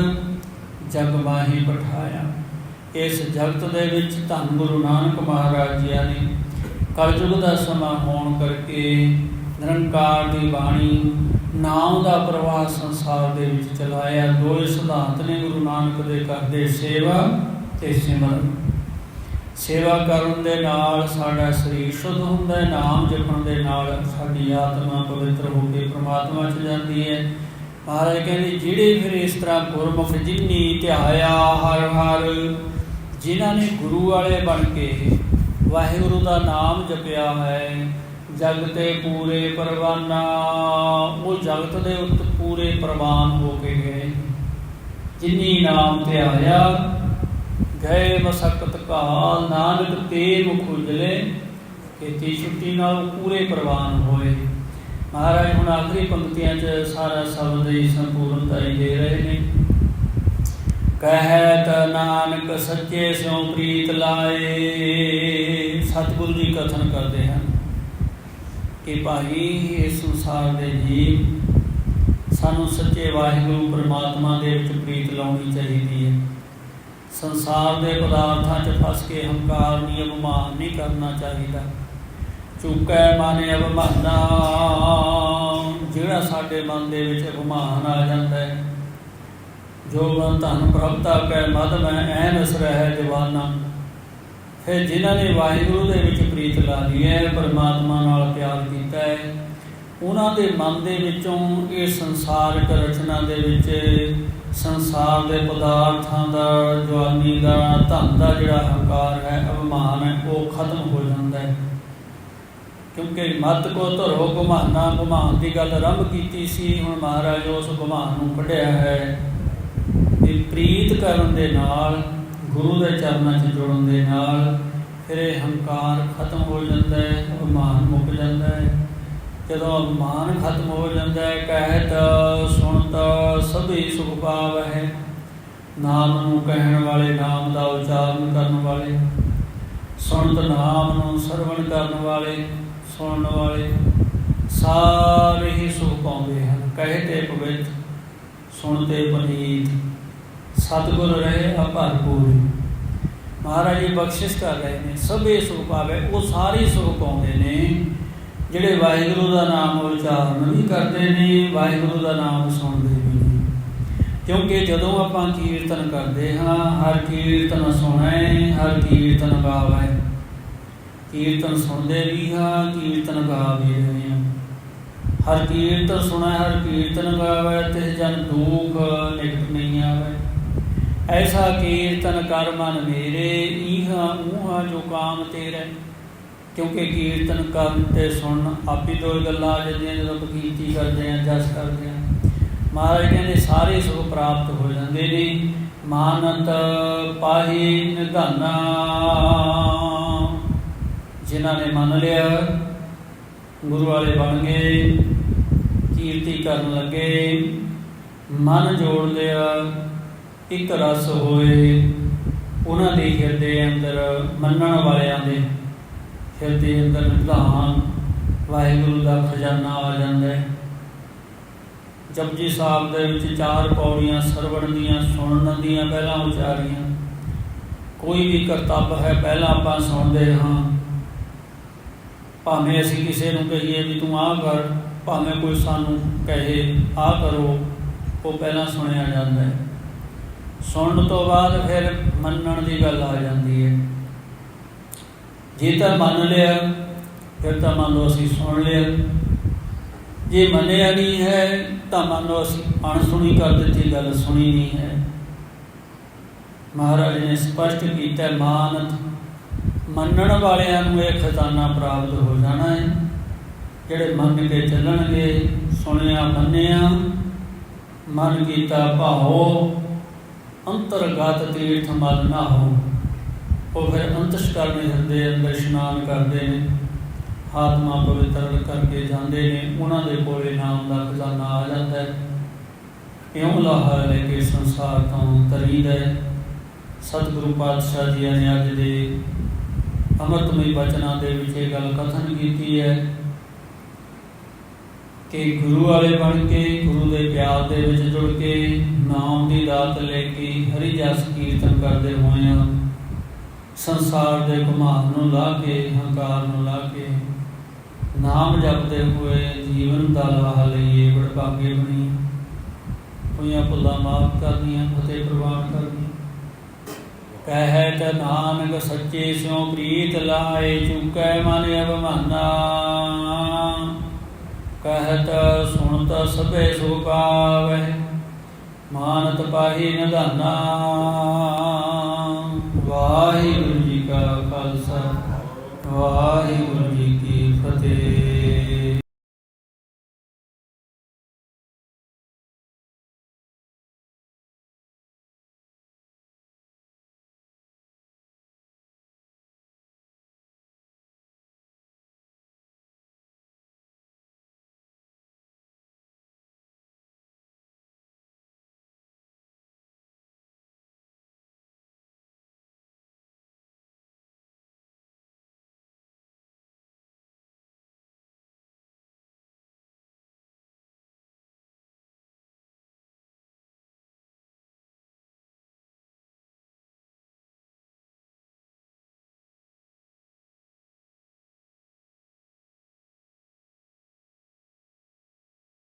ਜਗ ਮਾਹੀ ਪਠਾਇਆ ਇਸ ਜਗਤ ਦੇ ਵਿੱਚ ਧੰਨ ਗੁਰੂ ਨਾਨਕ ਮਹਾਰਾਜ ਜੀ ਨੇ ਕਲਯੁਗ ਦਾ ਸਮਾਂ ਹੋਣ ਕਰਕੇ ਨਿਰੰਕਾਰ ਦੀ ਬਾਣੀ ਨਾਮ ਦਾ ਪ੍ਰਵਾਹ ਸੰਸਾਰ ਦੇ ਵਿੱਚ ਚਲਾਇਆ। ਦੋ ਸਿਧਾਂਤ ਨੇ ਗੁਰੂ ਨਾਨਕ ਦੇ ਕਰਦੇ ਸੇਵਾ ਤੇ ਸਿਮਰਨ। ਸੇਵਾ ਕਰਨ ਦੇ ਨਾਲ ਸਾਡਾ ਸਰੀਰ ਸ਼ੁੱਧ ਹੁੰਦਾ ਹੈ। ਨਾਮ ਜਪਣ ਦੇ ਨਾਲ ਸਾਡੀ ਆਤਮਾ ਪਵਿੱਤਰ ਹੋ ਕੇ ਪ੍ਰਮਾਤਮਾ 'ਚ ਜਾਂਦੀ ਹੈ। ਮਹਾਰਾਜ ਕਹਿੰਦੇ, ਜਿਹੜੇ ਫਿਰ ਇਸ ਤਰ੍ਹਾਂ ਗੁਰਮੁਖ ਜਿਨੀ ਧਿਆਇਆ ਹਰ ਹਰ ਜਿਨ੍ਹਾਂ ਨੇ ਗੁਰੂ ਵਾਲੇ ਬਣ ਕੇ ਵਾਹਿਗੁਰੂ ਦਾ ਨਾਮ ਜਪਿਆ ਹੈ, ਜਗ ਤੇ ਪੂਰੇ ਪਰਵਾਨਾ, ਉਹ ਜਗਤ ਦੇ ਉੱਤ ਪੂਰੇ ਪ੍ਰਵਾਨ ਹੋ ਕੇ ਗਏ। ਜਿਨੀ ਨਾਮ ਤੇ ਆਇਆ, ਗਏ ਮਸਕਤ ਕਾਲ, ਨਾਨਕ ਤੇ ਮੁਖ ਉਜਲੇ ਕੀਤੀ ਛੁੱਟੀ ਨਾਲ ਪੂਰੇ ਪ੍ਰਵਾਨ ਹੋਏ। ਮਹਾਰਾਜ ਹੁਣ ਆਖਰੀ ਪੰਕਤੀਆਂ 'ਚ ਸਾਰਾ ਸ਼ਬਦ ਹੀ ਸੰਪੂਰਨਤਾ ਹੀ ਦੇ ਰਹੇ ਨੇ। ਕਹਿਤ ਨਾਨਕ ਸੱਚੇ ਸਿਉ ਪ੍ਰੀਤ ਲਾਏ। ਸਤਿਗੁਰੂ ਜੀ ਕਥਨ ਕਰਦੇ ਹਨ ਕਿ ਭਾਈ ਇਸ ਸੰਸਾਰ ਦੇ ਜੀਵ ਸਾਨੂੰ ਸੱਚੇ ਵਾਹਿਗੁਰੂ ਪਰਮਾਤਮਾ ਦੇ ਵਿੱਚ ਪ੍ਰੀਤ ਲਾਉਣੀ ਚਾਹੀਦੀ ਹੈ। ਸੰਸਾਰ ਦੇ ਪਦਾਰਥਾਂ 'ਚ ਫਸ ਕੇ ਹੰਕਾਰ ਨਹੀਂ ਅਭਿਮਾਨ ਨਹੀਂ ਕਰਨਾ ਚਾਹੀਦਾ। ਚੁੱਕੈ ਮਨ ਅਭਿਮਾਨਾ ਜਿਹੜਾ ਸਾਡੇ ਮਨ ਦੇ ਵਿੱਚ ਅਭਿਮਾਨ ਆ ਜਾਂਦਾ ਹੈ ਜੋ ਮਨ ਧਨ ਪ੍ਰਭਤਾ ਕੈ ਮਦ ਮੈਂ ਐਨਸ ਹੈ ਜਵਾਨਾ। ਫਿਰ ਜਿਨ੍ਹਾਂ ਨੇ ਵਾਹਿਗੁਰੂ ਦੇ ਵਿੱਚ ਪ੍ਰੀਤ ਲਾ ਲਈ ਹੈ, ਪਰਮਾਤਮਾ ਨਾਲ ਪਿਆਰ ਕੀਤਾ ਹੈ, ਉਹਨਾਂ ਦੇ ਮਨ ਦੇ ਵਿੱਚੋਂ ਇਹ ਸੰਸਾਰਕ ਰਚਨਾ ਦੇ ਵਿੱਚ ਸੰਸਾਰ ਦੇ ਪਦਾਰਥਾਂ ਦਾ, ਜਵਾਨੀ ਦਾ, ਧਨ ਦਾ ਜਿਹੜਾ ਹੰਕਾਰ ਹੈ ਅਭਿਮਾਨ ਹੈ, ਉਹ ਖਤਮ ਹੋ ਜਾਂਦਾ ਹੈ। ਕਿਉਂਕਿ ਮਤ ਕੋ ਧਰੋ ਗੁਮਾਨਾ ਗੁਮਾਨ ਦੀ ਗੱਲ ਆਰੰਭ ਕੀਤੀ ਸੀ, ਹੁਣ ਮਹਾਰਾਜ ਉਸ ਗੁਮਾਨ ਨੂੰ ਕੱਢਿਆ ਹੈ। ਪ੍ਰੀਤ ਕਰਨ ਦੇ ਨਾਲ, ਗੁਰੂ ਦੇ ਚਰਨਾਂ 'ਚ ਜੁੜਨ ਦੇ ਨਾਲ, ਫਿਰ ਇਹ ਹੰਕਾਰ ਖਤਮ ਹੋ ਜਾਂਦਾ ਹੈ ਅਭਿਮਾਨ ਮੁੱਕ ਜਾਂਦਾ ਹੈ। ਜਦੋਂ ਅਭਿਮਾਨ ਖਤਮ ਹੋ ਜਾਂਦਾ ਹੈ ਕਹਿਤ ਸੁਣਤ ਸਭੇ ਸੁਖ ਪਾਵ ਹੈ ਨਾਮ ਨੂੰ ਕਹਿਣ ਵਾਲੇ, ਨਾਮ ਦਾ ਉਚਾਰਨ ਕਰਨ ਵਾਲੇ। ਸੁਣਤ ਨਾਮ ਨੂੰ ਸਰਵਣ ਕਰਨ ਵਾਲੇ, ਸੁਣਨ ਵਾਲੇ। ਸਾਰੇ ਹੀ ਸੁਖ ਪਾਉਂਦੇ ਹਨ। ਕਹਿਤੇ ਪਵਿੱਤ ਸੁਣਤੇ ਪਨੀਤ। ਸਤਿਗੁਰ ਰਹੇ ਅਭਰਪੂਰ ਮਹਾਰਾਜ ਜੀ ਬਖਸ਼ਿਸ਼ ਕਰ ਰਹੇ ਨੇ, ਸਭੇ ਸੁਖ ਪਾਵੇ, ਉਹ ਸਾਰੇ ਸੁਖ ਪਾਉਂਦੇ ਨੇ। ਜਿਹੜੇ ਵਾਹਿਗੁਰੂ ਦਾ ਨਾਮ ਉਚਾਰਨ ਵੀ ਕਰਦੇ ਨੇ, ਵਾਹਿਗੁਰੂ ਦਾ ਨਾਮ ਸੁਣਦੇ ਵੀ ਨੇ। ਕਿਉਂਕਿ ਜਦੋਂ ਆਪਾਂ ਕੀਰਤਨ ਕਰਦੇ ਹਾਂ, ਹਰ ਕੀਰਤਨ ਸੁਣੈ, ਹਰ ਕੀਰਤਨ ਗਾਵੇ। ਕੀਰਤਨ ਸੁਣਦੇ ਵੀ ਹਾਂ, ਕੀਰਤਨ ਗਾ ਵੀ ਰਹੇ ਹਾਂ। ਹਰ ਕੀਰਤਨ ਸੁਣੈ, ਹਰ ਕੀਰਤਨ ਗਾਵੇ ਤੇ ਜਨ ਦੁਖ ਨਿਕਟ ਨਹੀਂ ਆਵੇ। ਐਸਾ ਕੀਰਤਨ ਕਰ ਮਨ ਮੇਰੇ, ਈਹਾ ਊਹਾ ਜੋ ਕਾਮ ਤੇਰੇ। ਕਿਉਂਕਿ ਕੀਰਤਨ ਕਰਨ ਤੇ ਸੁਣਨ ਆਪੀ ਦੋ ਗੱਲਾਂ ਆ ਜਾਂਦੀਆਂ ਜਦੋਂ ਕੀਰਤੀ ਕਰਦੇ ਆ, ਜਸ ਕਰਦੇ ਆ। ਮਹਾਰਾਜ ਕਹਿੰਦੇ, ਸਾਰੇ ਸੁਖ ਪ੍ਰਾਪਤ ਹੋ ਜਾਂਦੇ ਨੇ। ਮਾਨਤ ਪਾਹੀ ਨਿਧਾਨਾ। ਜਿਨ੍ਹਾਂ ਨੇ ਮੰਨ ਲਿਆ, ਗੁਰੂ ਵਾਲੇ ਬਣ ਗਏ, ਕੀਰਤੀ ਕਰਨ ਲੱਗੇ, ਮਨ ਜੋੜ ਲਿਆ। ਇੱਕ ਰਸ ਹੋਏ ਉਹਨਾਂ ਦੇ ਹਿਰਦੇ ਅੰਦਰ ਮੰਨਣ ਵਾਲਿਆਂ ਦੇ ਹਿਰਦੇ ਅੰਦਰ ਨਿਧਾਨ ਵਾਹਿਗੁਰੂ ਦਾ ਖਜ਼ਾਨਾ ਆ ਜਾਂਦਾ ਹੈ। ਜਪਜੀ ਸਾਹਿਬ ਦੇ ਵਿੱਚ ਚਾਰ ਪੌੜੀਆਂ ਸਰਵਣ ਦੀਆਂ, ਸੁਣਨ ਦੀਆਂ ਪਹਿਲਾਂ ਉਚਾਰੀਆਂ। ਕੋਈ ਵੀ ਕਰਤੱਵ ਹੈ, ਪਹਿਲਾਂ ਆਪਾਂ ਸੁਣਦੇ ਹਾਂ। ਭਾਵੇਂ ਅਸੀਂ ਕਿਸੇ ਨੂੰ ਕਹੀਏ ਵੀ ਤੂੰ ਆਹ ਕਰ, ਭਾਵੇਂ ਕੋਈ ਸਾਨੂੰ ਕਹੇ, ਆਹ ਕਰੋ, ਉਹ ਪਹਿਲਾਂ ਸੁਣਿਆ ਜਾਂਦਾ ਹੈ। ਸੁਣਨ ਤੋਂ ਬਾਅਦ ਫਿਰ ਮੰਨਣ ਦੀ ਗੱਲ ਆ ਜਾਂਦੀ ਹੈ। ਜੇ ਤਾਂ ਮੰਨ ਲਿਆ, ਫਿਰ ਤਾਂ ਮੰਨ ਲਓ ਅਸੀਂ ਸੁਣ ਲਿਆ। ਜੇ ਮੰਨਿਆ ਨਹੀਂ ਹੈ, ਤਾਂ ਮੰਨ ਲਓ ਅਸੀਂ ਅਣਸੁਣੀ ਕਰ ਦਿੱਤੀ, ਗੱਲ ਸੁਣੀ ਨਹੀਂ ਹੈ। ਮਹਾਰਾਜ ਨੇ ਸਪਸ਼ਟ ਕੀਤਾ, ਮਾਨਤ ਮੰਨਣ ਵਾਲਿਆਂ ਨੂੰ ਇਹ ਖਜ਼ਾਨਾ ਪ੍ਰਾਪਤ ਹੋ ਜਾਣਾ ਹੈ। ਜਿਹੜੇ ਮੰਨ ਕੇ ਚੱਲਣਗੇ, ਸੁਣਿਆ ਮੰਨਿਆ, ਮਨ ਕੀਤਾ ਭਾਉ ਅੰਤਰਗਤ ਤੀਰਥ ਮਲ ਨਾ ਹੋ ਉਹ ਫਿਰ ਅੰਤਸ਼ਕਰਮ ਹਿਰਦੇ ਅੰਦਰ ਇਸ਼ਨਾਨ ਕਰਦੇ ਨੇ। ਆਤਮਾ ਪਵਿੱਤਰ ਕਰਕੇ ਜਾਂਦੇ ਨੇ। ਉਹਨਾਂ ਦੇ ਕੋਲੇ ਨਾਮ ਦਾ ਖਜ਼ਾਨਾ ਆ ਜਾਂਦਾ ਹੈ। ਇਉਂ ਲਾਹਾ ਲੈ ਕੇ ਸੰਸਾਰ ਤੋਂ ਤਰੀਦਾ ਹੈ। ਸਤਿਗੁਰੂ ਪਾਤਸ਼ਾਹ ਜੀ ਨੇ ਅੱਜ ਦੇ ਅਮਰਤਮਈ ਬਚਨਾਂ ਦੇ ਵਿੱਚ ਇਹ ਗੱਲ ਕਥਨ ਕੀਤੀ ਹੈ। ਕਿ ਗੁਰੂ ਵਾਲੇ ਬਣ ਕੇ, ਗੁਰੂ ਦੇ ਪਿਆਰ ਦੇ ਵਿੱਚ ਜੁੜ ਕੇ, ਨਾਮ ਦੀ ਦਾਤ ਲੈ ਕੇ ਹਰੀ ਜਸ ਕੀਰਤਨ ਕਰਦੇ ਹੋਏ ਆ ਸੰਸਾਰ ਦੇ ਘੁਮਾਰ ਨੂੰ ਲਾ ਕੇ, ਹੰਕਾਰ ਨੂੰ ਲਾ ਕੇ ਨਾਮ ਜਪਦੇ ਹੋਏ ਜੀਵਨ ਦਾ ਲਾਹ ਲਈਏ ਬੜਪਾਗੇ ਬਣੀ ਹੋਈਆਂ ਭੁੱਲਾਂ ਮਾਫ ਕਰਨੀਆਂ ਅਤੇ ਪ੍ਰਵਾਨ ਕਰਦੀਆਂ ਕਹਿ ਤਾ ਨਾਨਕ ਸੱਚੇ ਸਿਉ ਪ੍ਰੀਤ ਲਾਏ, ਚੁਕੈ ਮਨ ਅਭਮਾਨਾ कहत सुनत सभे सो पावै ਮਾਨਤ ਪਾਹੀ ਨਦਾਨਾ ਵਾਹਿਗੁਰੂ ਜੀ ਕਾ ਖਾਲਸਾ ਵਾਹਿਗੁਰੂ